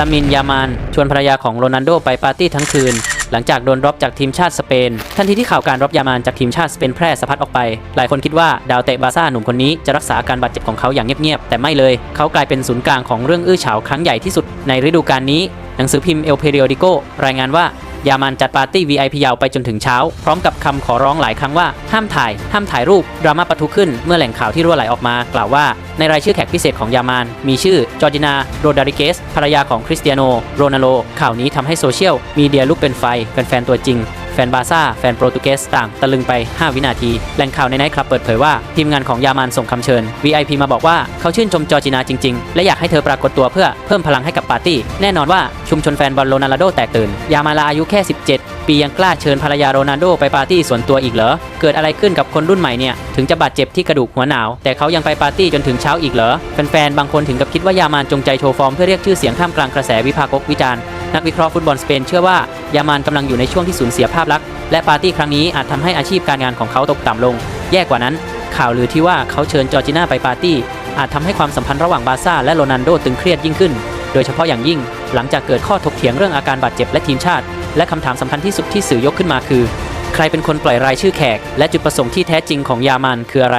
ลามินยามาน ชวนภรรยาของโรนัลโดไปปาร์ตี้ทั้งคืน หลังจากโดนรบจากทีมชาติสเปน ทันทีที่ข่าวการรบยามานจากทีมชาติสเปนแพร่สะพัดออกไป หลายคนคิดว่าดาวเตะบาร์ซ่าหนุ่มคนนี้จะรักษาอาการบาดเจ็บของเขาอย่างเงียบๆ แต่ไม่เลย เขากลายเป็นศูนย์กลางของเรื่องอื้อฉาวครั้งใหญ่ที่สุดในฤดูกาลนี้ หนังสือพิมพ์เอลเพเรียดิโกรายงานว่า ยามันจัดปาร์ตี้ VIP ยาวไปจนถึงเช้า พร้อมกับคำขอร้องหลายครั้งว่าห้ามถ่าย ห้ามถ่ายรูปดราม่าปะทุขึ้นเมื่อแหล่งข่าวที่รั่วไหลออกมากล่าวว่าในรายชื่อแขกพิเศษของยามาน มีชื่อจอร์จินาโรดาริเกสภรรยาของคริสเตียโนโรนัลโลข่าวนี้ทำให้โซเชียลมีเดียลุกเป็นไฟแฟนๆตัวจริง แฟนบาร์ซ่า แฟนโปรตุเกสต่างตะลึงไป 5 วินาที แหล่งข่าวในไนท์คลับเปิดเผยว่า ทีมงานของยามานส่งคำเชิญ VIP มาบอกว่าเขาชื่นชมจอร์จินาจริง ๆ และอยากให้เธอปรากฏตัวเพื่อเพิ่มพลังให้กับปาร์ตี้ แน่นอนว่าชุมชนแฟนบอลโรนัลโดแตกตื่น ยามาลาอายุแค่ 17 ปียังกล้าเชิญภรรยาโรนัลโดไปปาร์ตี้ส่วนตัวอีกเหรอ เกิดอะไรขึ้นกับคนรุ่นใหม่เนี่ย ถึงจะบาดเจ็บที่กระดูกหัวหนาว แต่เขายังไปปาร์ตี้จนถึงเช้าอีกเหรอ แฟนๆ บางคนถึงกับคิดว่ายามานจงใจโชว์ฟอร์มเพื่อเรียกชื่อเสียงท่ามกลางกระแสวิพากษ์วิจารณ์นักวิเคราะห์ฟุตบอลสเปนเชื่อว่ายามานกำลังอยู่ในช่วงที่สูญเสียภาพลักษณ์และปาร์ตี้ครั้งนี้อาจทำให้อาชีพการงานของเขาตกต่ำลง แย่กว่านั้น ข่าวลือที่ว่าเขาเชิญจอร์จิน่าไปปาร์ตี้อาจทำให้ความสัมพันธ์ระหว่างบาซ่าและโรนัลโดตึงเครียดยิ่งขึ้น โดยเฉพาะอย่างยิ่ง หลังจากเกิดข้อถกเถียงเรื่องอาการบาดเจ็บและทีมชาติ และคำถามสำคัญที่สุดที่สื่อยกขึ้นมาคือ ใครเป็นคนปล่อยรายชื่อแขก และจุดประสงค์ที่แท้จริงของยามันคืออะไร